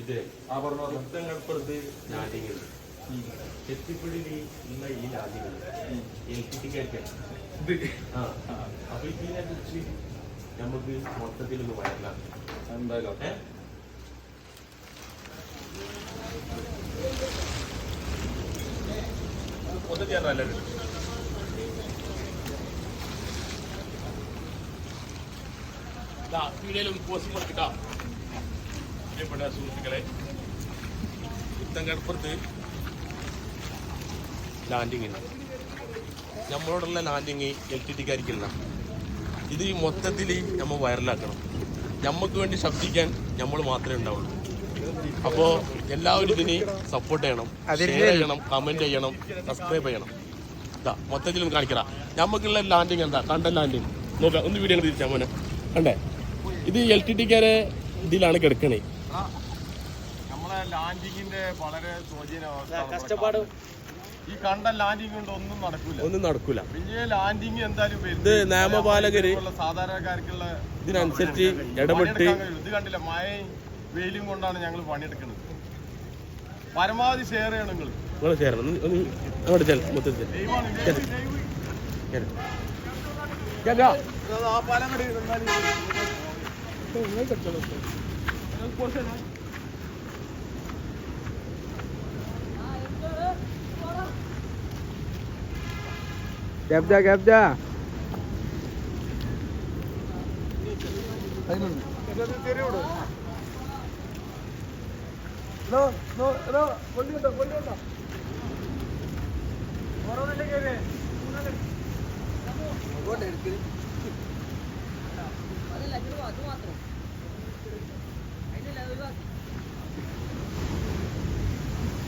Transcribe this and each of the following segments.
ഇത് ആ പറഞ്ഞോ പുറത്ത് ലാൻഡിങ് ചെത്തിപ്പിടിയിൽ ഉള്ള ഈ ലാൻഡിങ് എൽപിടിക്കായിരിക്കും ഇത്. ആ. അപ്പൊ ഇതിനെ കുറിച്ച് നമുക്ക് മൊത്തത്തിലൊന്ന് വയറലാണ് എന്തായാലും. ഒന്ന് ചെയ്യാൻ നല്ലത് വീഡിയോയിൽ പോസ്റ്റ് കൊടുക്കട്ടോ പ്രിയപ്പെട്ട സുഹൃത്തുക്കളെ പുത്തങ്കടപ്പുറത്ത് ലാൻഡിങ്ങിന് നമ്മളോടുള്ള ലാൻഡിങ് എൽ ടി ടിക്കാരിക്കില്ല ഇത് മൊത്തത്തിൽ നമ്മൾ വൈറലാക്കണം നമുക്ക് വേണ്ടി ശബ്ദിക്കാൻ നമ്മൾ മാത്രമേ ഉണ്ടാവുള്ളൂ. അപ്പോ എല്ലാവരും ഇതിന് സപ്പോർട്ട് ചെയ്യണം ഷെയർ ചെയ്യണം കമന്റ് ചെയ്യണം സബ്സ്ക്രൈബ് ചെയ്യണം. ഇതാ മൊത്തത്തിൽ ഒന്ന് കാണിക്കറ നമുക്കുള്ള ലാൻഡിങ് എന്താ? കണ്ട ലാൻഡിങ് നോക്കാം ഒന്ന് വീഡിയോ തിരിച്ചാൽ മോനെ. കണ്ടേ? ഇത് എൽ ടി ടിക്കാരെ ഇതിലാണ് കിടക്കണേ. ലാൻഡിങ്ങിന്റെ വളരെ കഷ്ടപ്പാട് ഈ കണ്ട ലാൻഡിങ് കൊണ്ട് ഒന്നും നടക്കൂല. ഒന്നും നടക്കൂല. വലിയ ലാൻഡിങ് എന്തായാലും വരും. ഇത് നിയമപാലകര് സാധാരണക്കാർക്കുള്ള ഇതിനനുസരിച്ച് ഇടപെട്ട് ഇത് കണ്ടില്ല മഴയും വെയിലും കൊണ്ടാണ് ഞങ്ങൾ പണിയെടുക്കുന്നത്. പരമാവധി ഷെയർ ചെയ്യണം നിങ്ങൾ നിങ്ങൾ ഒന്ന് അങ്ങോട്ട് ചെൽ മൊത്തത്തിൽ? ആ പാലം കടി ക്യാപ്റ്റ ക്യാപ്റ്റ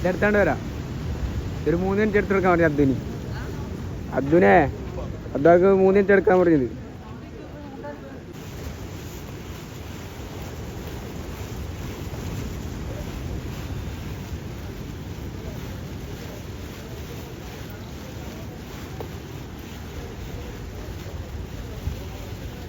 എടുത്താണ്ട് വരാം. ഒരു മൂന്ന് മിനിറ്റ് എടുത്തെടുക്കാൻ പറഞ്ഞു അബ്ദുനി. അബ്ദുനെ അബ്ദാക്ക് മൂന്ന് മിനിറ്റ് എടുക്കാൻ പറഞ്ഞത്